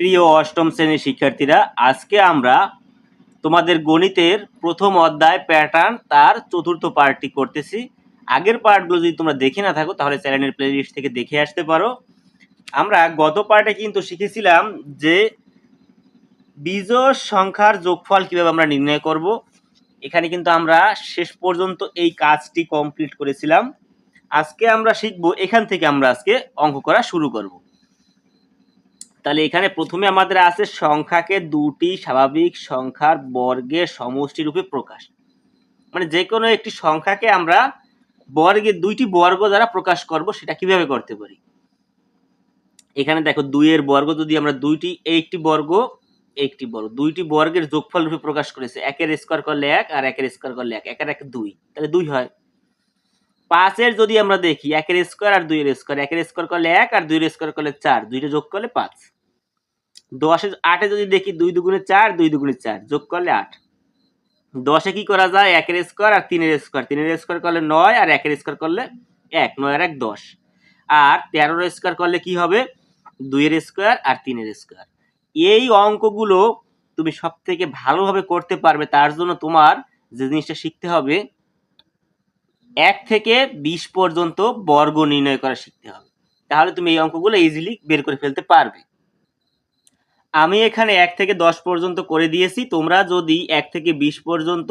প্রিয় অষ্টম শ্রেণির শিক্ষার্থীরা, আজকে আমরা তোমাদের গণিতের প্রথম অধ্যায় প্যাটার্ন তার চতুর্থ পার্টটি করতেছি। আগের পার্টগুলো যদি তোমরা দেখে না থাকো, তাহলে চ্যানেলের প্লেলিস্ট থেকে দেখে আসতে পারো। আমরা গত পার্টে কিন্তু শিখেছিলাম যে বিজোড় সংখ্যার যোগফল কীভাবে আমরা নির্ণয় করব। এখানে কিন্তু আমরা শেষ পর্যন্ত এই কাজটি কমপ্লিট করেছিলাম। আজকে আমরা শিখব, এখান থেকে আমরা আজকে অঙ্ক করা শুরু করব। তাহলে এখানে প্রথমে আমাদের আছে সংখ্যাকে দুটি স্বাভাবিক সংখ্যার বর্গের সমষ্টি রূপে প্রকাশ। মানে যে কোনো একটি সংখ্যাকে আমরা বর্গের দুইটি বর্গ দ্বারা প্রকাশ করব, সেটা কীভাবে করতে পারি? এখানে দেখো দুইয়ের বর্গ, যদি আমরা দুইটি, একটি বর্গ একটি বর্গ, দুইটি বর্গের যোগফল রূপে প্রকাশ করেছে, একের স্কোয়ার করলে এক আর একের স্কোয়ার করলে এক, একের এক দুই, তাহলে দুই হয়। পাঁচের যদি আমরা দেখি, একের স্কোয়ার আর দুইয়ের স্কোয়ার একের স্কোয়ার করলে এক আর দুইয়ের স্কোয়ার করলে চার, দুইটা যোগ করলে পাঁচ। দশে, আটে যদি দেখি দুই দুগুণে চার, দুই দুগুণে চার, যোগ করলে আট। দশে কি করা যায়? একের স্কোয়ার আর তিনের স্কোয়ার তিনের স্কোয়ার করলে নয় আর একের স্কোয়ার করলে এক, নয় আর এক দশ। আর তেরোর স্কোয়ার করলে কি হবে? দুইয়ের স্কোয়ার আর তিনের স্কোয়ার এই অঙ্কগুলো তুমি সব থেকে ভালোভাবে করতে পারবে, তার জন্য তোমার যে জিনিসটা শিখতে হবে এক থেকে বিশ পর্যন্ত বর্গ নির্ণয় করা শিখতে হবে। তাহলে তুমি এই অঙ্কগুলো ইজিলি বের করে ফেলতে পারবে। আমি এখানে এক থেকে দশ পর্যন্ত করে দিয়েছি। তোমরা যদি এক থেকে বিশ পর্যন্ত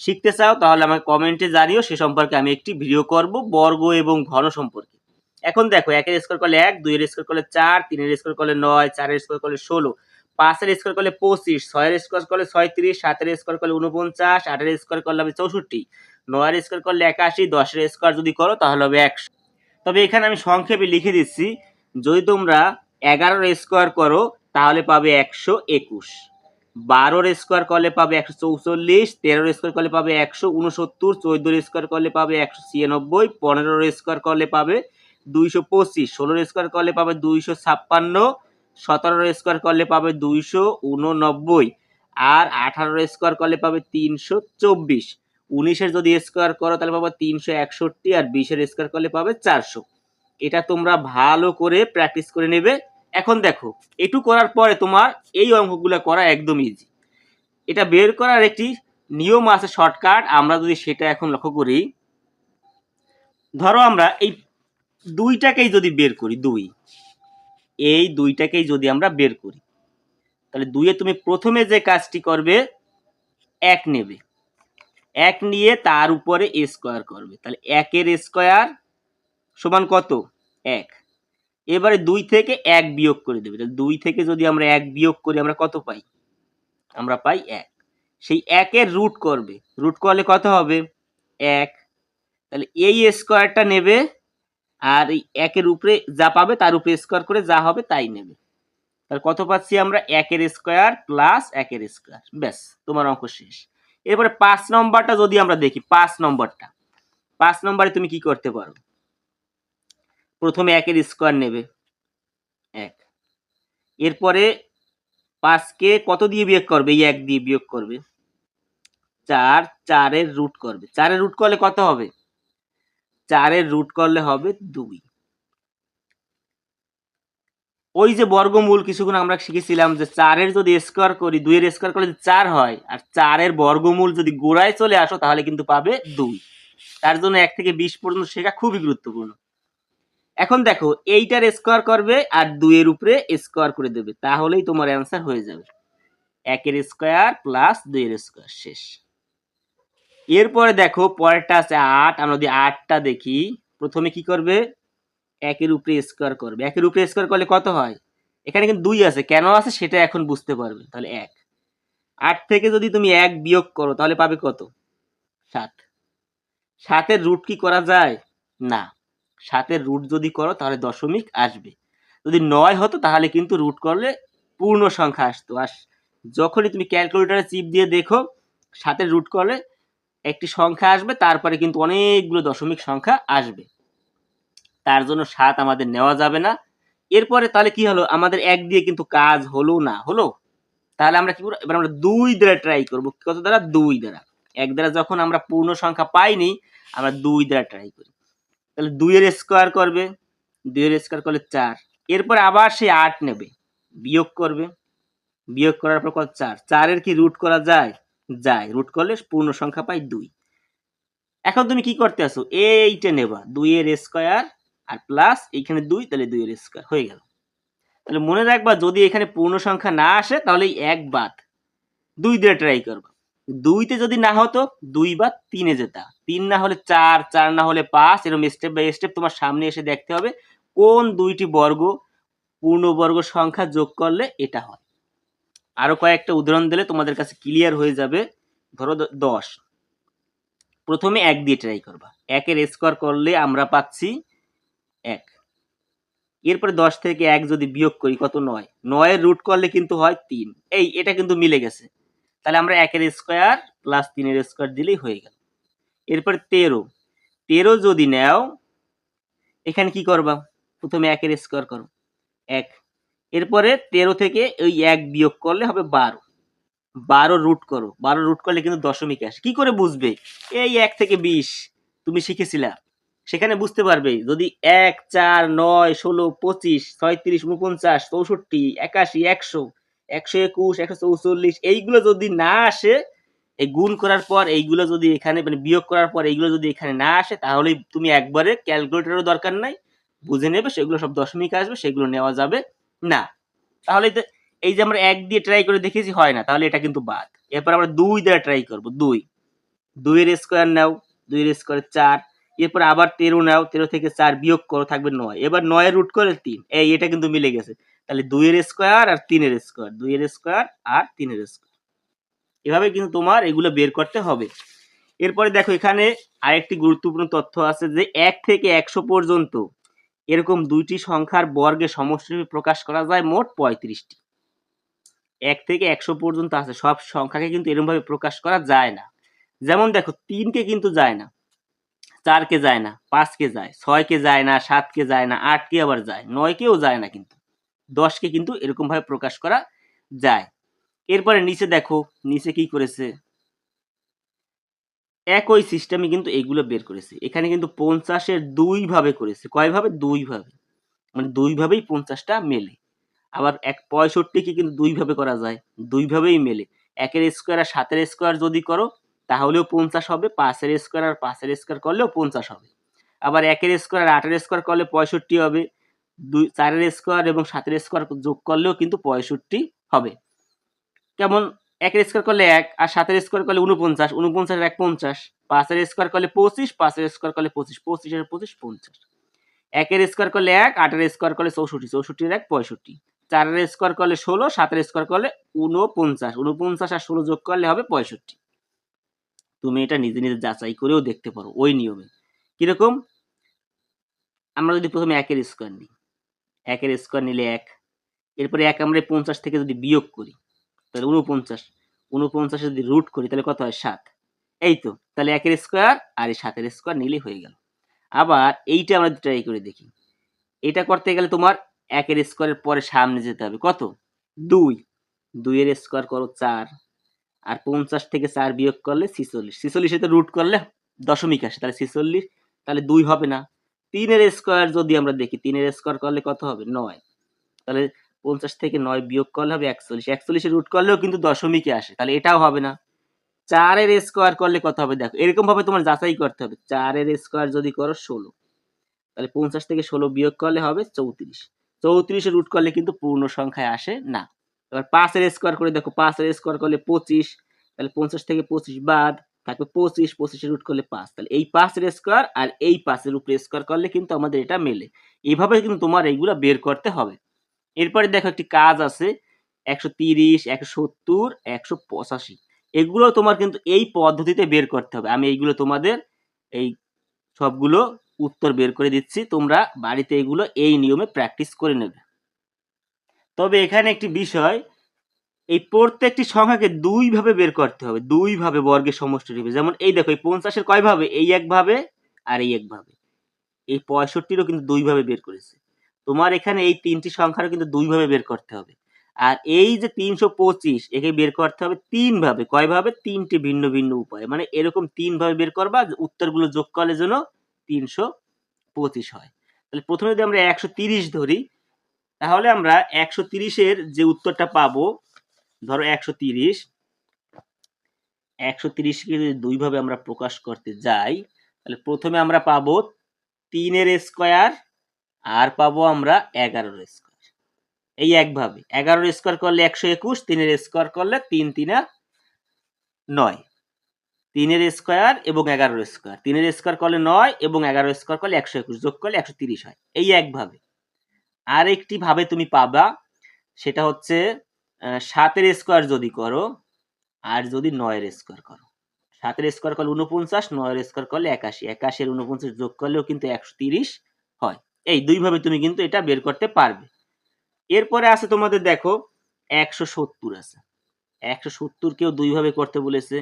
শিখতে চাও, তাহলে আমাকে কমেন্টে জানিও। সে সম্পর্কে আমি একটি ভিডিও করব, বর্গ এবং ঘন সম্পর্কে। এখন দেখো, একের স্কোয়ার করলে এক, দুইয়ের স্কোয়ার করলে চার, তিনের স্কোর করলে নয়, চারের স্কোয়ার করলে ষোলো, পাঁচের স্কোয়ার করলে পঁচিশ, ছয়ের স্কোয়ার করলে ছয়ত্রিশ, সাতের স্কোয়ার করলে উনপঞ্চাশ আটের স্কোয়ার করলে হবে চৌষট্টি। নয়ের স্কোয়ার করলে একাশি দশের স্কোয়ার যদি করো তাহলে হবে একশো তবে এখানে আমি সংক্ষেপে লিখে দিচ্ছি যদি তোমরা এগারোর স্কোয়ার করো তাহলে পাবে একশো একুশ বারোর স্কোয়ার করলে পাবে একশো চৌচল্লিশ তেরোর স্কোয়ার করলে পাবে একশো উনসত্তর চোদ্দোর স্কোয়ার করলে পাবে একশো ছিয়ানব্বই পনেরোর স্কোয়ার করলে পাবে দুইশো পঁচিশ ষোলোর স্কোয়ার করলে পাবে দুইশো ছাপ্পান্ন সতেরোর স্কোয়ার করলে পাবে দুইশো উননব্বই আর আঠারোর স্কোয়ার করলে পাবে তিনশো চব্বিশ উনিশের যদি স্কোয়ার করো, তাহলে পাবে তিনশো একষট্টি আর বিশের স্কোয়ার করলে পাবে চারশো। এটা তোমরা ভালো করে প্র্যাকটিস করে নেবে। এখন দেখো এটু করার পরে তোমার এই অঙ্কগুলো করা একদম ইজি এটা বের করার একটি নিয়ম আছে শর্টকাট আমরা যদি সেটা এখন লক্ষ্য করি, ধরো আমরা এই দুইটাকেই যদি বের করি, দুই। এই দুইটাকেই যদি আমরা বের করি, তাহলে দুইয়ে তুমি প্রথমে যে কাজটি করবে, এক নেবে। এক নিয়ে তার উপরে স্কোয়ার করবে। তাহলে একের স্কোয়ার সমান কত? এক। এবারে দুই থেকে এক বিয়োগ করে দেবে। তাহলে দুই থেকে যদি আমরা এক বিয়োগ করি, আমরা কত পাই? আমরা পাই এক। সেই একের রুট করবে। রুট করলে কত হবে? এক। তাহলে এই স্কোয়ারটা নেবে, আর এই একের উপরে যা পাবে, তার উপরে স্কোয়ার করে যা হবে, তাই নেবে। তাহলে কত পাচ্ছি আমরা? একের স্কোয়ার প্লাস একের স্কোয়ার ব্যাস, তোমার অঙ্ক শেষ। এরপরে পাঁচ নম্বরটা যদি আমরা দেখি, পাঁচ নম্বরটা। পাঁচ নম্বরে তুমি কি করতে পারো? প্রথমে একের স্কোয়ার নেবে। এক। এরপরে পাঁচকে কত দিয়ে বিয়োগ করবে? এই এক দিয়ে বিয়োগ করবে। চার, চারের রুট করবে। চারের রুট করলে কত হবে? চারের রুট করলে হবে দুই। ওই যে বর্গমূল কিছুক্ষণ আমরা শিখেছিলাম যে চারের যদি স্কোয়ার করি, দুইয়ের স্কোয়ার করলে চার হয়, আর চারের বর্গমূল যদি গোড়ায় চলে আসো, তাহলে কিন্তু পাবে দুই। তার জন্য এক থেকে বিশ পর্যন্ত শেখা খুবই গুরুত্বপূর্ণ। এখন দেখো, এইটার স্কোয়ার করবে আর দুইয়ের উপরে স্কোয়ার করে দেবে, তাহলেই তোমার অ্যান্সার হয়ে যাবে। একের স্কোয়ার প্লাস দুইয়ের স্কোয়ার শেষ। এরপরে দেখো, পরেরটা আছে আট, আমরা যদি আটটা দেখি, প্রথমে কি করবে? একের উপরে স্কোয়ার করবে। একের উপরে স্কোয়ার করলে কত হয়? এখানে কিন্তু দুই আছে। কেন আছে? সেটা এখন বুঝতে পারবে। তাহলে এক। আট থেকে যদি তুমি এক বিয়োগ করো, তাহলে পাবে কত? সাত। সাতের রুট কি করা যায়? না। সাতের রুট যদি করো, তাহলে দশমিক আসবে। যদি নয় হতো, তাহলে কিন্তু রুট করলে পূর্ণ সংখ্যা আসতো। আর যখনই তুমি ক্যালকুলেটারে চিপ দিয়ে দেখো, সাতের রুট করলে একটি সংখ্যা আসবে, তারপরে কিন্তু অনেকগুলো দশমিক সংখ্যা আসবে। তার জন্য সাত আমাদের নেওয়া যাবে না। এরপরে তাহলে কি হলো? আমাদের এক দিয়ে কিন্তু কাজ হলো না, হলো? তাহলে আমরা কি করব? এবার আমরা দুই দ্বারা ট্রাই করব। কত দ্বারা? দুই দ্বারা। এক দ্বারা যখন আমরা পূর্ণ সংখ্যা পাইনি, আমরা দুই দ্বারা ট্রাই করি। তাহলে দুইয়ের স্কোয়ার করবে। দুইয়ের স্কোয়ার করলে চার। এরপর আবার সেই আট নেবে। বিয়োগ করবে। বিয়োগ করার পর কত? চার। চারের কি রুট করা যায়? যায়। রুট করলে পূর্ণ সংখ্যা পাই দুই। এখন তুমি কি করতে আসো? এইটা নেবা। দুইয়ের স্কোয়ার আর প্লাস এইখানে দুই, তাহলে দুইয়ের স্কোয়ার হয়ে গেল। তাহলে মনে রাখবা, যদি এখানে পূর্ণ সংখ্যা না আসে, তাহলে এক বাদ। দুই দিয়ে ট্রাই করবা। দুইতে যদি না হতো, দুই বা তিনে যেতা। তিন না হলে চার চার না হলে পাঁচ এরকম স্টেপ বাই স্টেপ তোমার সামনে এসে দেখতে হবে, কোন দুইটি বর্গ পূর্ণবর্গ সংখ্যা যোগ করলে এটা হয়। আরও কয়েকটা উদাহরণ দিলে তোমাদের কাছে ক্লিয়ার হয়ে যাবে। ধরো দশ। প্রথমে এক দিয়ে ট্রাই করবা। একের স্কোয়ার করলে আমরা পাচ্ছি এক। এরপরে দশ থেকে এক যদি বিয়োগ করি, কত? নয়। নয়ের রুট করলে কিন্তু হয় তিন। এই, এটা কিন্তু মিলে গেছে। তাহলে আমরা একের স্কোয়ার প্লাস তিনের স্কোয়ার দিলেই হয়ে গেল। এরপরে তেরো। তেরো যদি নেও, এখানে কি করবা? প্রথমে একের স্কোয়ার করো। এক। এরপরে তেরো থেকে ওই এক বিয়োগ করলে হবে বারো। বারো রুট করো। বারো রুট করলে কিন্তু দশমিক আসে। কি করে বুঝবে? এই এক থেকে বিশ। তুমি শিখেছিলা। সেখানে বুঝতে পারবে যদি এক, চার, নয়, ষোলো, পঁচিশ, ছয়ত্রিশ উনপঞ্চাশ চৌষট্টি, একাশি, একশো একশো একুশ, একশো চৌচল্লিশ, এইগুলো যদি না আসে, এই গুণ করার পর, এইগুলো যদি এখানে মানে বিয়োগ করার পর, এইগুলো যদি এখানে না আসে তাহলে তুমি একবারে ক্যালকুলেটরেরও দরকার নাই। বুঝে নেবে সেগুলো সব দশমিক আসবে, সেগুলো নেওয়া যাবে না। তাহলে এই যে আমরা এক দিয়ে ট্রাই করে দেখেছি হয় না। তাহলে এটা কিন্তু বাদ। এরপর আমরা দুই দিয়ে ট্রাই করব, দুই। দুইয়ের স্কোয়ার নাও, দুইয়ের স্কোয়ার চার। এরপর আবার তেরো নাও, তেরো থেকে চার বিয়োগ করো, থাকবে নয়। এবার নয়ের রুট করে তিন। এই, এটা কিন্তু মিলে গেছে। তাহলে দুইয়ের স্কোয়ার আর তিনের স্কোয়ার দুইয়ের স্কোয়ার আর তিনের স্কোয়ার এভাবে কিন্তু তোমার এগুলো বের করতে হবে। এরপরে দেখো, এখানে আরেকটি গুরুত্বপূর্ণ তথ্য আছে যে এক থেকে একশো পর্যন্ত এরকম দুইটি সংখ্যার বর্গে সমষ্টিরূপে প্রকাশ করা যায় মোট পঁয়ত্রিশটি। এক থেকে একশো পর্যন্ত আছে। সব সংখ্যাকে কিন্তু এরকম ভাবে প্রকাশ করা যায় না। যেমন দেখো, তিনকে কিন্তু যায় না। চারকে যায় না, পাঁচকে যায়, ছয়কে যায় না, সাতকে যায় না, আটকে আবার যায়, নয়কেও যায় না কিন্তু। দশকে কিন্তু এরকম ভাবে প্রকাশ করা যায়। এরপরে নিচে দেখো, নিচে কি করেছে? একই সিস্টেমে কিন্তু এগুলো বের করেছে। এখানে কিন্তু পঞ্চাশের দুই ভাবে করেছে। কয় ভাবে দুই ভাবে মানে দুই ভাবেই পঞ্চাশটা মেলে। আবার এক পঁয়ষট্টিকে কিন্তু দুই ভাবে করা যায়। দুই ভাবেই মেলে। একের স্কোয়ার আর সাতের স্কোয়ার যদি করো তাহলেও পঞ্চাশ হবে, পাঁচের স্কোয়ার আর পাঁচের স্কোয়ার করলেও পঞ্চাশ হবে। আবার একের স্কোয়ার আর আটের স্কোয়ার করলে পঁয়ষট্টি হবে। দুই, চারের স্কোয়ার এবং সাতের স্কোয়ার যোগ করলেও কিন্তু পঁয়ষট্টি হবে। কেমন? একের স্কোয়ার করলে এক আর সাতের স্কোয়ার করলে উনপঞ্চাশ উনপঞ্চাশ এক পঞ্চাশ, পাঁচের স্কোয়ার করলে পঁচিশ, পাঁচের স্কোয়ার করলে পঁচিশ, পঁচিশের পঁচিশ, পঞ্চাশ। একের স্কোয়ার করলে এক, আটের স্কোয়ার করলে চৌষট্টি, চৌষট্টির এক, পঁয়ষট্টি। চারের স্কোয়ার করলে ষোলো, সাতের স্কোয়ার করলে উনপঞ্চাশ উনপঞ্চাশ আর ষোলো যোগ করলে হবে পঁয়ষট্টি। তুমি এটা নিজে নিজে যাচাই করেও দেখতে পারো ওই নিয়মে। কীরকম? আমরা যদি প্রথমে একের স্কোয়ার নিই। একের স্কোয়ার নিলে এক। এরপরে এক আমরা পঞ্চাশ থেকে যদি বিয়োগ করি, তাহলে উনপঞ্চাশ উনপঞ্চাশে যদি রুট করি, তাহলে কত হয়? সাত। এই তো, তাহলে একের স্কোয়ার আর এই সাতের স্কোয়ার নিলেই হয়ে গেল। আবার এইটা আমরা ট্রাই করে দেখি। এটা করতে গেলে তোমার একের স্কোয়ারের পরে সামনে যেতে হবে। কত? দুই। দুইয়ের স্কোয়ার করো চার। আর পঞ্চাশ থেকে চার বিয়োগ করলে ছিচল্লিশ। ছিচল্লিশে তো রুট করলে দশমিক আসে, তাহলে ছিচল্লিশ, তাহলে দুই হবে না। তিনের স্কোয়ার যদি আমরা দেখি, তিনের স্কোয়ার করলে কত হবে? নয়। তাহলে পঞ্চাশ থেকে নয় বিয়োগ করলে হবে একচল্লিশ। একচল্লিশে রুট করলেও কিন্তু দশমিকে আসে, তাহলে এটাও হবে না। চারের স্কোয়ার করলে কত হবে? দেখো এরকম ভাবে তোমার যাচাই করতে হবে। চারের স্কোয়ার যদি করো ষোলো, তাহলে পঞ্চাশ থেকে ষোলো বিয়োগ করলে হবে চৌত্রিশ। চৌত্রিশে রুট করলে কিন্তু পূর্ণ সংখ্যায় আসে না। এবার পাঁচের স্কোয়ার করে দেখো, পাঁচের স্কোয়ার করলে পঁচিশ, তাহলে পঞ্চাশ থেকে পঁচিশ বাদ, থাকবে পঁচিশ পঁচিশে রুট করলে পাঁচ, তাহলে এই পাঁচের স্কোয়ার আর এই পাঁচের উপরে স্কোয়ার করলে কিন্তু আমাদের এটা মেলে। এইভাবে কিন্তু তোমার এইগুলো বের করতে হবে। এরপরে দেখো একটি কাজ আছে, একশো তিরিশ, একশো সত্তর, একশো পঁচাশি। এগুলো তোমার কিন্তু এই পদ্ধতিতে বের করতে হবে। আমি এইগুলো তোমাদের এই সবগুলো উত্তর বের করে দিচ্ছি, তোমরা বাড়িতে এগুলো এই নিয়মে প্র্যাকটিস করে নেবে। তবে এখানে একটি বিষয়, এই প্রত্যেকটি সংখ্যাকে দুই ভাবে বের করতে হবে দুই ভাবে বর্গের সমষ্টি রূপে। যেমন এই দেখো, এই পঞ্চাশের কয় ভাবে? এই এক ভাবে আর এই এক ভাবে। এই পঁয়ষট্টিরও কিন্তু দুই ভাবে বের করেছে। তোমার এখানে এই তিনটি সংখ্যারও কিন্তু দুই ভাবে বের করতে হবে। আর এই যে তিনশো পঁচিশ, একে বের করতে হবে তিন ভাবে। কয় ভাবে? তিনটি ভিন্ন ভিন্ন উপায়ে। মানে এরকম তিন ভাবে বের করবা উত্তরগুলো যোগ করলে যেন তিনশো পঁচিশ হয়। তাহলে প্রথমে যদি আমরা একশো তিরিশ ধরি তাহলে আমরা একশো তিরিশের যে উত্তরটা পাবো, ধরো একশো তিরিশ, একশো তিরিশকে যদি দুইভাবে আমরা প্রকাশ করতে যাই, তাহলে প্রথমে আমরা পাবো তিনের স্কোয়ার আর পাবো আমরা এগারোর স্কোয়ার। এই একভাবে, এগারোর স্কোয়ার করলে একশো একুশ, তিনের স্কোয়ার করলে তিন, তিনা নয়। তিনের স্কোয়ার এবং এগারোর স্কোয়ার, তিনের স্কোয়ার করলে নয় এবং এগারো স্কোয়ার করলে একশো একুশ, যোগ করলে একশো তিরিশ হয়। এই একভাবে। আর একটি ভাবে তুমি পাবা, সেটা হচ্ছে সাতের স্কোয়ার যদি করো, আর যদি নয়ের স্কোয়ার করো। সাতের স্কোয়ার করলে উনপঞ্চাশ নয়ের স্কোয়ার করলে একাশি। একাশি আর উনপঞ্চাশ যোগ করলেও কিন্তু একশো তিরিশ হয়। এই দুইভাবে তুমি কিন্তু এটা বের করতে পারবে। এরপরে আছে তোমাদের দেখো, একশো সত্তর আছে। একশো সত্তরকেও দুইভাবে করতে বলেছে।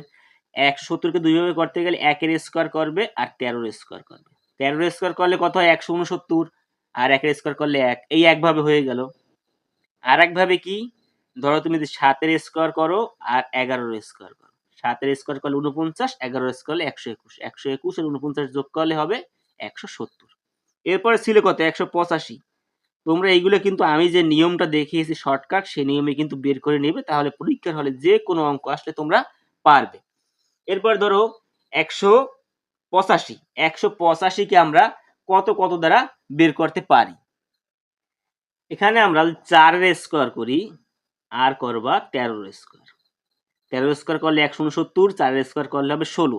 একশো সত্তরকে দুইভাবে করতে গেলে একের স্কোয়ার করবে আর তেরোর স্কোয়ার করবে। তেরোর স্কোয়ার করলে কত হয়? একশো উনসত্তর আর একের স্কোয়ার করলে এক। এই একভাবে হয়ে গেল। আর একভাবে কি? ধরো তুমি যদি সাতের স্কোয়ার করো আর এগারোর স্কোয়ার করো। সাতের স্কোয়ার করলে উনপঞ্চাশ এগারোর স্কোয়ার করলে একশো একুশ। একশো একুশ আর উনপঞ্চাশ যোগ করলে হবে একশো সত্তর। এরপরে ছিল কত? একশো পঁচাশি। তোমরা এইগুলো কিন্তু আমি যে নিয়মটা দেখিয়েছি শর্টকাট সেই নিয়মে কিন্তু বের করে নেবে। তাহলে পরীক্ষার হলে যে কোনো অঙ্ক আসলে তোমরা পারবে। এরপর ধরো একশো পঁচাশি। একশো পঁচাশিকে আমরা কত কত দ্বারা বের করতে পারি? এখানে আমরা চারের স্কোয়ার করি আর করবা তেরোর স্কোয়ার তেরো স্কোয়ার করলে একশো উনসত্তর, চারের স্কোয়ার করলে হবে ষোলো।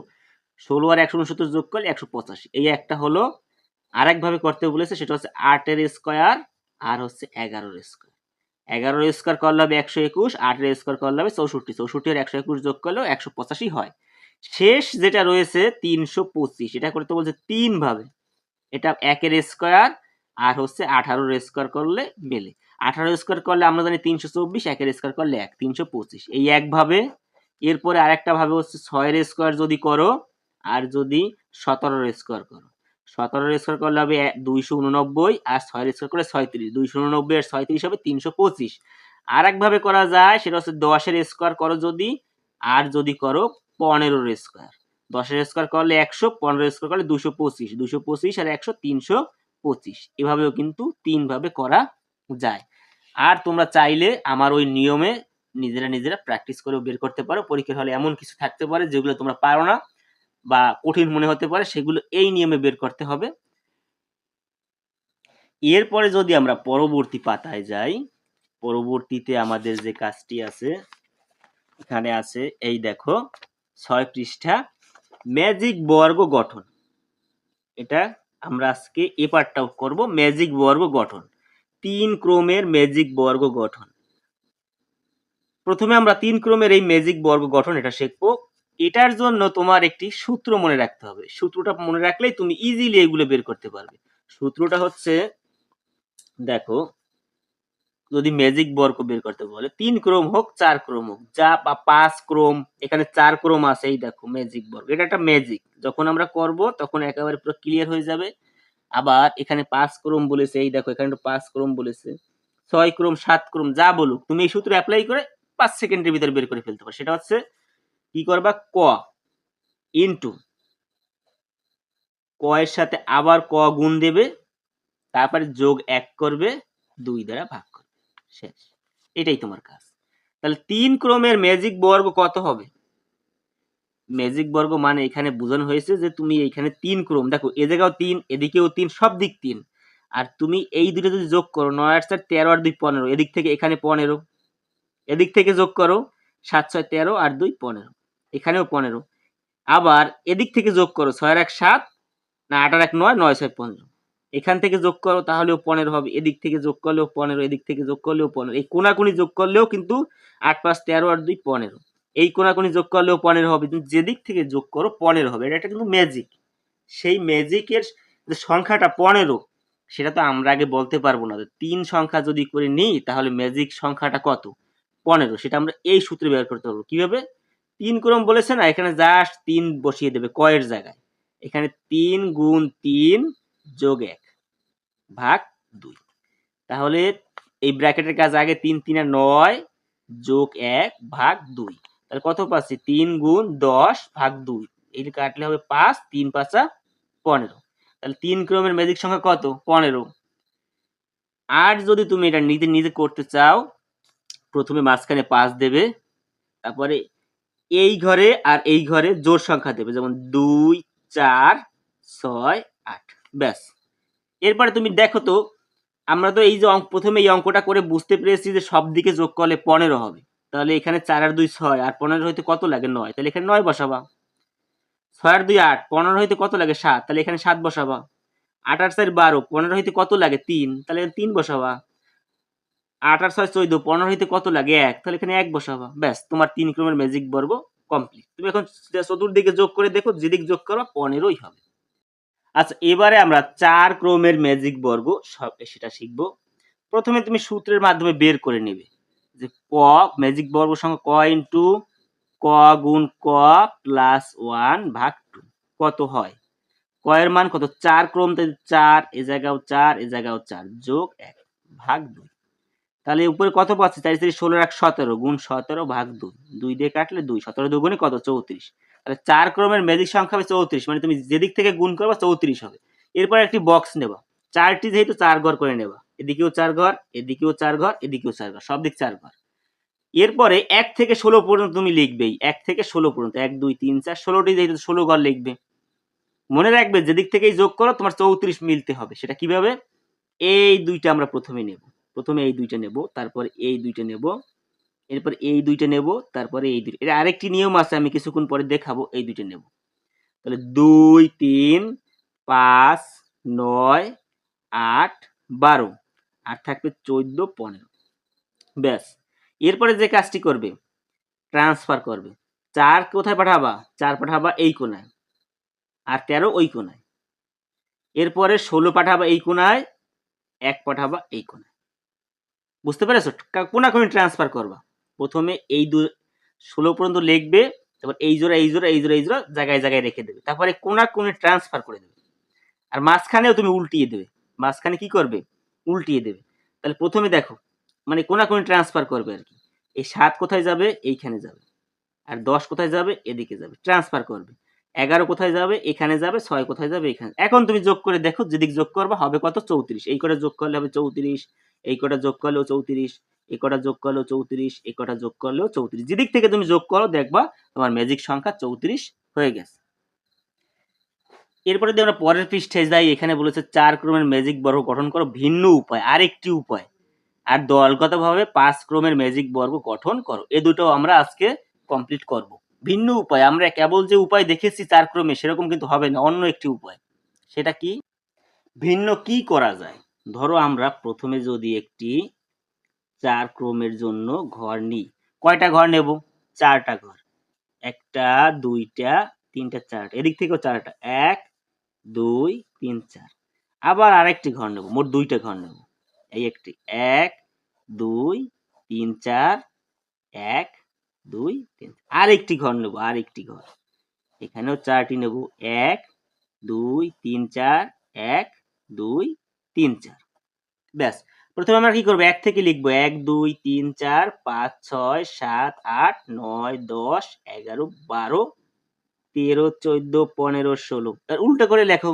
ষোলো আর একশো উনসত্তর যোগ করলে একশো পঁচাশি। এই একটা হলো আরেকভাবে করতে বলেছে, সেটা হচ্ছে আটের স্কোয়ার আর হচ্ছে এগারোর স্কোয়ার এগারোর স্কোয়ার করলে হবে একশো একুশ, আটের স্কোয়ার করলে হবে চৌষট্টি। চৌষট্টি আর একশো একুশ যোগ করলেও একশো পঁচাশি হয়। শেষ যেটা রয়েছে তিনশো পঁচিশ। এটা করতে বলছে তিন ভাবে এটা একের স্কোয়ার আর হচ্ছে আঠারোর স্কোয়ার করলে মেলে আঠারো স্কোয়ার করলে আমরা জানি তিনশো চব্বিশ, একের স্কোয়ার করলে এক, তিনশো পঁচিশ। এই একভাবে এরপরে আরেকটা ভাবে হচ্ছে ছয়ের স্কোয়ার যদি করো আর যদি সতেরোর স্কোয়ার করো। সতেরোর স্কোয়ার করলে হবে দুইশো উননব্বই আর ছয়ের স্কোয়ার করলে ছয়ত্রিশ। দুইশো উননব্বই আর ছয়ত্রিশ হবে তিনশো পঁচিশ। আর একভাবে করা যায় সেটা হচ্ছে দশের স্কোয়ার করো যদি, আর যদি করো পনেরোর স্কোয়ার। দশের স্কোয়ার করলে একশো, পনেরো স্কোয়ার করলে দুশো পঁচিশ দুশো পঁচিশ আর একশো তিনশো পঁচিশ। এভাবেও কিন্তু তিনভাবে করা যায়। আর তোমরা চাইলে আমার ওই নিয়মে নিজেরা নিজেরা প্র্যাকটিস করেও বের করতে পারো। পরীক্ষার হলে এমন কিছু থাকতে পারে যেগুলো তোমরা পারো না বা কঠিন মনে হতে পারে, সেগুলো এই নিয়মে বের করতে হবে। এরপরে যদি আমরা পরবর্তী পাতায় যাই, পরবর্তীতে আমাদের যে কাজটি আছে, এখানে আছে, এই দেখো, ছয় পৃষ্ঠা ম্যাজিক বর্গ গঠন। এটা আমরা আজকে এ পার্টটাও করব, ম্যাজিক বর্গ গঠন। তিন ক্রমের ম্যাজিক বর্গ গঠন। প্রথমে আমরা তিন ক্রমের এই ম্যাজিক বর্গ গঠন এটা শিখব। এটার জন্য তোমার একটি সূত্র মনে রাখতে হবে। সূত্রটা মনে রাখলেই তুমি ইজিলি এগুলো বের করতে পারবে। সূত্রটা হচ্ছে, দেখো যদি ম্যাজিক বর্গ বের করতে বলে, তিন ক্রম হোক, চার ক্রম হোক, যা বা পাঁচ ক্রম, এখানে চার ক্রম আছে, এই দেখো ম্যাজিক বর্গ। এটা একটা ম্যাজিক যখন আমরা করব, তখন একেবারে পুরো ক্লিয়ার হয়ে যাবে। আবার এখানে পাঁচ ক্রম বলেছে, এই দেখো এখানে পাঁচ ক্রম বলেছে। ছয় ক্রম, সাত ক্রম, যা বলুক, তুমি এই সূত্র অ্যাপ্লাই করে পাঁচ সেকেন্ডের ভিতরে বের করে ফেলতে পারো। সেটা হচ্ছে কি করবা? ক ইন্টু ক এর সাথে আবার ক গুণ দেবে, তারপরে যোগ এক করবে, দুই দ্বারা ভাগ করবে। শেষ। এটাই তোমার কাজ। তাহলে তিন ক্রমের ম্যাজিক বর্গ কত হবে? ম্যাজিক বর্গ মানে এখানে বোঝানো হয়েছে যে তুমি এখানে তিন ক্রম। দেখো, এ জায়গাও তিন, এদিকেও তিন, সব দিক তিন। আর তুমি এই দুটো যদি যোগ করো, নয়, আট, চার, তেরো আর দুই, পনেরো, এদিক থেকে এখানে পনেরো, এদিক থেকে যোগ করো, সাত, ছয়, তেরো আর দুই, পনেরো, এখানেও পনেরো। আবার এদিক থেকে যোগ করো, ছয় এক, সাত, না, আট আর এক, নয় নয়, ছয়, পনেরো। এখান থেকে যোগ করো, তাহলেও পনেরো হবে। এদিক থেকে যোগ করলেও পনেরো, এদিক থেকে যোগ করলেও পনেরো। এই কোনাকুনি যোগ করলেও কিন্তু আট পাঁচ তেরো আর দুই পনেরো। এই কোনাকুনি যোগ করলেও পনেরো হবে। কিন্তু যেদিক থেকে যোগ করো, পনেরো হবে। এটা একটা কিন্তু ম্যাজিক সেই ম্যাজিকের যে সংখ্যাটা পনেরো, সেটা তো আমরা আগে বলতে পারব না। তিন সংখ্যা যদি করে নিই, তাহলে ম্যাজিক সংখ্যাটা কত? পনেরো। সেটা আমরা এই সূত্রে ব্যবহার করতে পারব। কীভাবে? তিন ক্রম বলেছে না, এখানে জাস্ট তিন বসিয়ে দেবে কয়ের জায়গায়। এখানে তিন গুণ তিন যোগ এক। ভাগ দুই। তাহলে এই ব্র্যাকেটের কাজ আগে তিন তিন নয় যোগ এক ভাগ দুই। তাহলে কত পাচ্ছি? তিন গুণ দশ ভাগ দুই। এই কাটলে হবে পাঁচ, তিন পাঁচা পনেরো। তাহলে তিন ক্রমের ম্যাজিক সংখ্যা কত? পনেরো। আর যদি তুমি এটা নিজে নিজে করতে চাও, প্রথমে মাঝখানে পাঁচ দেবে, তারপরে এই ঘরে আর এই ঘরে জোর সংখ্যা দেবে, যেমন দুই, চার, ছয়, আট। ব্যাস। এরপরে তুমি দেখো তো, আমরা তো এই যে অঙ্ক, প্রথমে এই অঙ্কটা করে বুঝতে পেরেছি যে সব দিকে যোগ করলে পনেরো হবে। তাহলে এখানে চার আর দুই ছয়, আর পনেরো হইতে কত লাগে? নয়। তাহলে এখানে নয় বসাবা। ছয় আর দুই আট, পনেরো হইতে কত লাগে? সাত। তাহলে এখানে সাত বসাবা। আট আর চার বারো, পনেরো হইতে কত লাগে? তিন। তাহলে তিন বসাবা। আট আর ছয় চোদ্দ, পনেরো হইতে কত লাগে? এক। তাহলে এখানে এক বসাবা। ব্যাস, তোমার তিন ক্রমের ম্যাজিক বর্গ কমপ্লিট তুমি এখন চতুর্দিকে যোগ করে দেখো, যেদিক যোগ করবা, পনেরোই হবে। আচ্ছা এবারে আমরা চার ক্রমের ম্যাজিক বর্গ সব সেটা শিখব। প্রথমে তুমি সূত্রের মাধ্যমে বের করে নেবে যে ক ম্যাজিক বর্গ সংখ্যা ক ইন্টু ক গুণ ক প্লাস ওয়ান ভাগ টু কত হয়? ক এর মান কত? চার ক্রম চার, এ জায়গাও চার, এ জায়গাও চার, যোগ এক, ভাগ দুই। তাহলে উপরে কত পাচ্ছি? চারি চারি এক, সতেরো, গুণ সতেরো, ভাগ দুই। দুই দিয়ে কাটলে দুই, সতেরো দুগুণে কত? চৌত্রিশ। তাহলে চার ক্রমের ম্যাজিক সংখ্যা হবে চৌত্রিশ মানে তুমি যেদিক থেকে গুণ করবা চৌত্রিশ হবে। এরপর একটি বক্স নেবা। চারটি যেহেতু চার ঘর করে নেবা, এদিকেও চার ঘর, এদিকেও চার ঘর, এদিকেও চার ঘর সব দিক চার ঘর। এরপরে এক থেকে ষোলো পর্যন্ত তুমি লিখবেই, এক থেকে ষোলো পর্যন্ত, এক, দুই, তিন, চার, ষোলোটি যেহেতু ষোলো ঘর লিখবে। মনে রাখবে যেদিক থেকেই যোগ করো, তোমার চৌত্রিশ মিলতে হবে। সেটা কীভাবে? এই দুইটা আমরা প্রথমে নেব, প্রথমে এই দুইটা নেব, তারপর এই দুইটা নেব। এরপর এই দুইটা নেব, তারপরে এই দুইটা এর আরেকটি নিয়ম আছে, আমি কিছুক্ষণ পরে দেখাবো, এই দুইটা নেব। তাহলে দুই, তিন, পাঁচ, নয়, আট, বারো, আর থাকবে চোদ্দ, পনেরো। ব্যাস। এরপরে যে কাজটি করবে, ট্রান্সফার করবে। চার কোথায় পাঠাবা? চার পাঠাবা এই কোনায়, আর তেরো ওই কোনায়। এরপরে ষোলো পাঠাবা এই কোনায়, এক পাঠাবা এই কোনায়। বুঝতে পেরেছ? কোনাকুনি ট্রান্সফার করবা। প্রথমে এই দু, ষোলো পর্যন্ত লিখবে, তারপর এই জোড়া এই জোড়া এই জোড়া এই জোড়া জায়গায় জায়গায় রেখে দেবে। তারপরে কোনাকুনি ট্রান্সফার করে দেবে। আর মাঝখানেও তুমি উল্টিয়ে দেবে। মাঝখানে কি করবে? উল্টিয়ে দেবে। তাহলে প্রথমে দেখো মানে কোনা কোনাকুনি ট্রান্সফার করবে আর কি। এই সাত কোথায় যাবে? এইখানে যাবে। আর দশ কোথায় যাবে? এদিকে যাবে। ট্রান্সফার করবে। এগারো কোথায় যাবে? এখানে যাবে। ছয় কোথায় যাবে? এখানে এখন তুমি যোগ করে দেখো, যেদিক যোগ করবে হবে কত? চৌত্রিশ। এই কটা যোগ করলে হবে চৌত্রিশ, এই কটা যোগ করলেও চৌত্রিশ। এই কটা যোগ করলেও চৌত্রিশ এই কটা যোগ করলেও চৌত্রিশ। যেদিক থেকে তুমি যোগ করো, দেখবা তোমার ম্যাজিক সংখ্যা চৌত্রিশ হয়ে গেছে। এরপরে আমরা পরের পৃষ্ঠে যাই, এখানে বলেছে চার ক্রমের ম্যাজিক বর্গ গঠন করো, ভিন্ন উপায়, আরেকটি উপায়। আর দলগতভাবে পাঁচ ক্রমের ম্যাজিক বর্গ গঠন করো। এ দুটো আমরা আজকে কমপ্লিট করব। ভিন্ন উপায়, আমরা কেবল যে উপায় দেখেছি চার ক্রমে, সেরকম কিন্তু হবে না, অন্য একটি উপায়। সেটা কি? ভিন্ন কি করা যায়? ধরো আমরা প্রথমে যদি একটি চার ক্রমের জন্য ঘর নিই। কয়টা ঘর নেব? চারটা ঘর। একটা, দুইটা, তিনটা, চারটা। এদিক থেকেও চারটা। এক, দুই, তিন, চার। আবার আরেকটি ঘর নেব। মোট দুইটা ঘর নেব। এই একটি। এক, দুই, তিন, চার। এক, দুই, তিন আরেকটি ঘর নেব। আরেকটি ঘর। এখানেও চারটি নেব। এক, দুই, তিন, চার। এক, দুই, তিন, চার। ব্যাস। প্রথমে আমরা কি করব? এক থেকে লিখব। এক, দুই, তিন, চার, পাঁচ, ছয়, সাত, আট, নয়, দশ, এগারো, বারো, তেরো, চোদ্দ, পনেরো, ষোলো। উল্টো করে লেখো।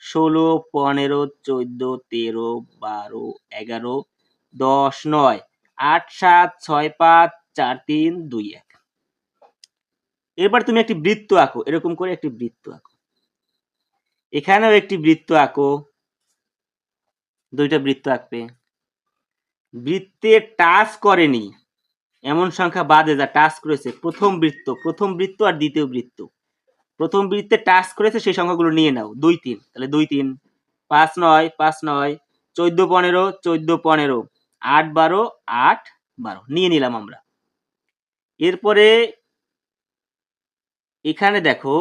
ষোলো, পনেরো, চোদ্দ, তেরো, বারো, এগারো, দশ, নয়, আট, সাত, ছয়, পাঁচ, চার, তিন, দুই, এক। এরপর তুমি একটি বৃত্ত আঁকো। এরকম করে একটি বৃত্ত আঁকো। এখানেও একটি বৃত্ত আঁকো। দুইটা বৃত্ত আঁকবে। বৃত্তে টাচ করেনি। এমন সংখ্যা বাদে যা টাচ করেছে। প্রথম বৃত্ত প্রথম বৃত্ত আর দ্বিতীয় বৃত্ত। প্রথম বৃত্তে টাচ করেছে সেই সংখ্যাগুলো নিয়ে নাও। দুই তিন, তাহলে দুই তিন, পাঁচ নয় পাঁচ নয়, চোদ্দ পনেরো চোদ্দ পনেরো, আট বারো আট বারো। নিয়ে নিলাম আমরা। এরপরে এখানে দেখো,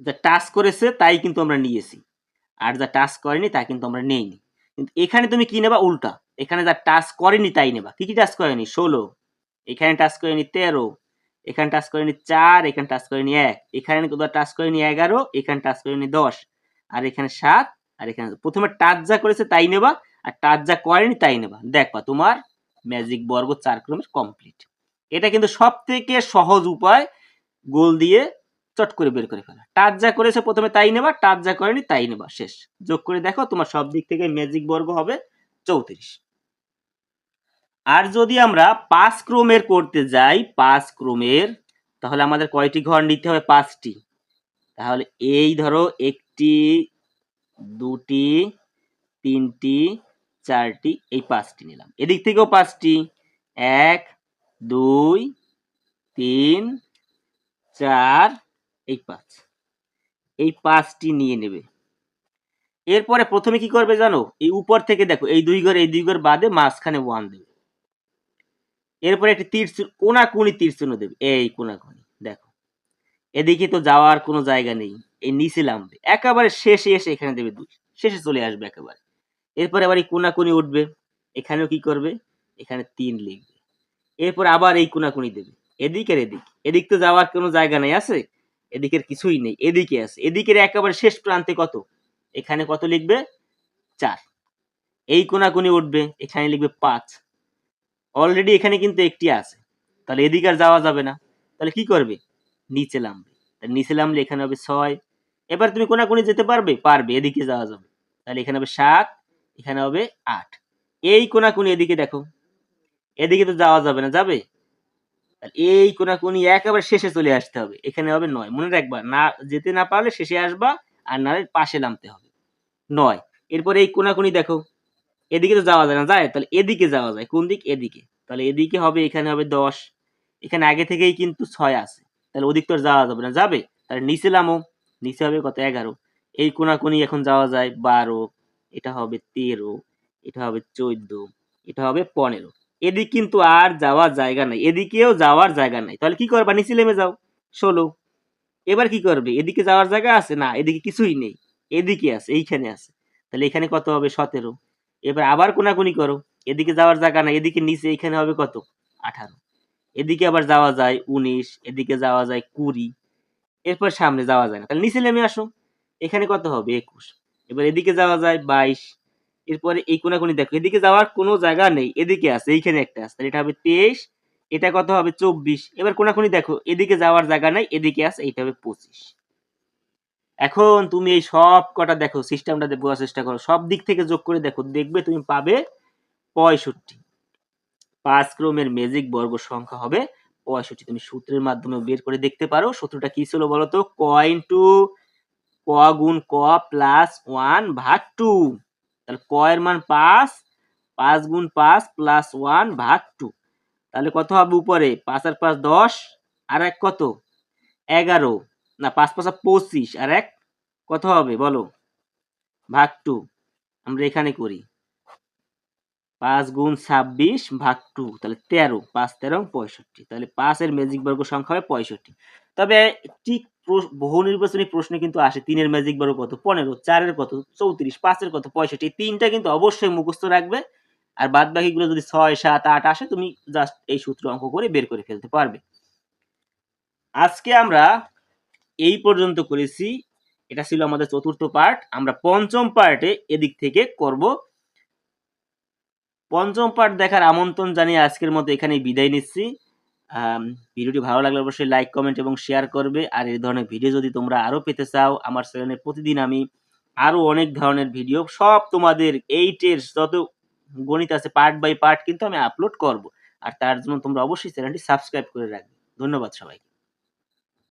যা টাচ করেছে তাই কিন্তু আমরা নিয়েছি। আর যা টাচ করেনি তা কিন্তু আমরা নেইনি। কিন্তু এখানে তুমি কি নেবা? উল্টা। এখানে যা টাচ করেনি তাই নেবা। কি কি টাচ করেনি? ষোলো। এখানে টাচ করেনি তেরো। এখানে টাচ করেনি চার। এখানে টাচ করেনি এক। এখানে কোথাও টাচ করেনি এগারো। এখানে টাচ করেনি দশ। আর এখানে সাত। আর এখানে প্রথমে টাচ যা করেছে তাই নেবা। আর টাচ যা করেনি তাই নেবা। দেখবা তোমার ম্যাজিক বর্গ চার ক্রমের কমপ্লিট এটা কিন্তু সব থেকে সহজ উপায় গোল দিয়ে চট করে বের করে ফেলা। টাচ যা করেছে প্রথমে তাই নেবা, টাচ যা করেনি তাই নেবা, শেষ। যোগ করে দেখো তোমার সব দিক থেকে ম্যাজিক বর্গ হবে চৌত্রিশ। আর যদি আমরা পাঁচ ক্রমের করতে যাই, পাঁচ ক্রমের, তাহলে আমাদের কয়টি ঘর নিতে হবে? পাঁচটি। তাহলে এই ধরো একটি, দুটি, তিনটি, চারটি, এই পাঁচটি নিলাম। এদিক থেকেও পাঁচটি। এক, দুই, তিন, চার এই পাঁচ এই পাঁচটি নিয়ে নেবে। এরপরে প্রথমে কি করবে জানো? এই উপর থেকে দেখো, এই দুই ঘর, এই দুই ঘর বাদে মাঝখানে ওয়ান দেবে। এরপরে একটি তীর কোনাকুনি তীর চিহ্ন দেবে। এই কোনাকুনি, দেখো। এদিকে তো যাওয়ার কোনো জায়গা নেই। এই নিচে নামবে। একেবারে শেষে এসে এখানে দেবে দুই। শেষে চলে আসবে একেবারে। এরপরে আবার এই কোনাকুনি উঠবে। এখানেও কি করবে? এখানে তিন লিখবে। এরপর আবার এই কোনাকুনি দেবে। এদিক আর এদিক। এদিক তো যাওয়ার কোনো জায়গা নেই, আছে? এদিকের কিছুই নেই, এদিকে আছে। এদিকের একেবারে শেষ প্রান্তে কত? এখানে কত লিখবে? চার। এই কোনাকুনি উঠবে, এখানে লিখবে পাঁচ। অলরেডি এখানে কিন্তু একটি আছে। তাহলে এদিকে আর যাওয়া যাবে না। তাহলে কি করবে? নিচে নামবে। তাহলে নিচে নামলে এখানে হবে ছয়। এবার তুমি কোনাকুনি যেতে পারবে? পারবে, এদিকে যাওয়া যাবে। তাহলে এখানে হবে সাত, এখানে হবে আট। এই কোনাকুনি এদিকে দেখো। এদিকে তো যাওয়া যাবে না, যাবে? তাহলে এই কোনাকুনি একেবারে শেষে চলে আসতে হবে। এখানে হবে নয়। মনে রাখবা, না, যেতে না পারলে শেষে আসবা আর না হলে পাশে নামতে হবে। নয়। এরপরে এই কোনাকুনি দেখো। এদিকে তো যাওয়া যায় না। যায়, তাহলে এদিকে যাওয়া যায়। কোন দিক? এদিকে। তাহলে এদিকে হবে, এখানে হবে দশ। এখানে আগে থেকেই কিন্তু ছয় আছে। তাহলে ওদিক তো যাওয়া যাবে না। যাবে? তাহলে নিচে নামো। নিচে হবে কত? এগারো। এই কোনাকুনি এখন যাওয়া যায় বারো। এটা হবে তেরো। এটা হবে চোদ্দ। এটা হবে পনেরো। এদিক কিন্তু আর যাওয়ার জায়গা নাই, এদিকেও যাওয়ার জায়গা নাই। তাহলে কি করবা? নিচে নেমে যাও ষোলো এবার কি করবে? এদিকে যাওয়ার জায়গা আছে? না, এদিকে কিছুই নেই। এদিকে আছে, এইখানে আছে। তাহলে এখানে কত হবে? সতেরো। এবার আবার কোনাকুনি করো। এদিকে যাওয়ার জায়গা নাই, এদিকে নিচে এখানে হবে কত? আঠারো। এদিকে আবার যাওয়া যায় উনিশ, এদিকে যাওয়া যায় কুড়ি। এরপর সামনে যাওয়া যায় না। তাহলে নিচে নেমে আসো। এখানে কত হবে? একুশ। এবার এদিকে যাওয়া যায় বাইশ এরপরে এই কোনাকুনি দেখো, এদিকে যাওয়ার কোনো জায়গা নেই, এদিকে আছে, এইখানে একটা আছে, এটা হবে তেইশ, এটা কত হবে? চব্বিশ, এবার কোনাকুনি দেখো, এদিকে যাওয়ার জায়গা নাই, এদিকে আছে, এইটা হবে পঁচিশ। এখন তুমি এই সব কটা দেখো সিস্টেমটা বোঝার চেষ্টা করো, সব দিক থেকে যোগ করে দেখো, দেখবে তুমি পাবে পঁয়ষট্টি। পাঁচ ক্রমের ম্যাজিক বর্গ সংখ্যা হবে পঁয়ষট্টি। তুমি সূত্রের মাধ্যমে বের করে দেখতে পারো, সূত্রটা কি ছিল বলো তো ক ইন্টু ক গুণ ক প্লাস ওয়ান ভাগ টু তাহলে ক এর মান পাঁচ পাঁচ গুণ পাঁচ প্লাস ওয়ান ভাগ টু তাহলে কত হবে উপরে? পাঁচ আর পাঁচ দশ, আর এক কত? এগারো। না, পাঁচ পাঁচা পঁচিশ, আর এক কত হবে? বলো। ভাগ টু আমরা এখানে করি। পাঁচ গুণ ছাব্বিশ ভাগ টু তাহলে তেরো। পাঁচ তেরো পঁয়ষট্টি। তাহলে পাঁচের ম্যাজিক বর্গ সংখ্যা হবে পঁয়ষট্টি। তবে ঠিক বহু নির্বাচনী প্রশ্নে কিন্তু আসে তিনের ম্যাজিক বর্গ কত, পনেরো, চারের কত, চৌত্রিশ, পাঁচের কত, পঁয়ষট্টি তিনটা কিন্তু অবশ্যই মুখস্থ রাখবে। আর বাদ বাকিগুলো যদি ছয়, সাত, আট আসে, তুমি জাস্ট এই সূত্র অঙ্ক করে বের করে ফেলতে পারবে। আজকে আমরা এই পর্যন্ত করেছি। এটা ছিল আমাদের চতুর্থ পার্ট। আমরা পঞ্চম পার্টে এদিক থেকে করব। পঞ্চম পার্ট দেখার আমন্ত্রণ জানিয়ে আজকের মতো এখানে বিদায় নিচ্ছি। ভিডিওটি ভালো লাগলে অবশ্যই লাইক কমেন্ট এবং শেয়ার করবে। আর এই ধরনের ভিডিও যদি তোমরা আরও পেতে চাও, আমার চ্যানেলে প্রতিদিন আমি আরও অনেক ধরনের ভিডিও সব তোমাদের এইটের যত গণিত আছে পার্ট বাই পার্ট কিন্তু আমি আপলোড করব। আর তার জন্য তোমরা অবশ্যই চ্যানেলটি সাবস্ক্রাইব করে রাখবে। ধন্যবাদ সবাইকে।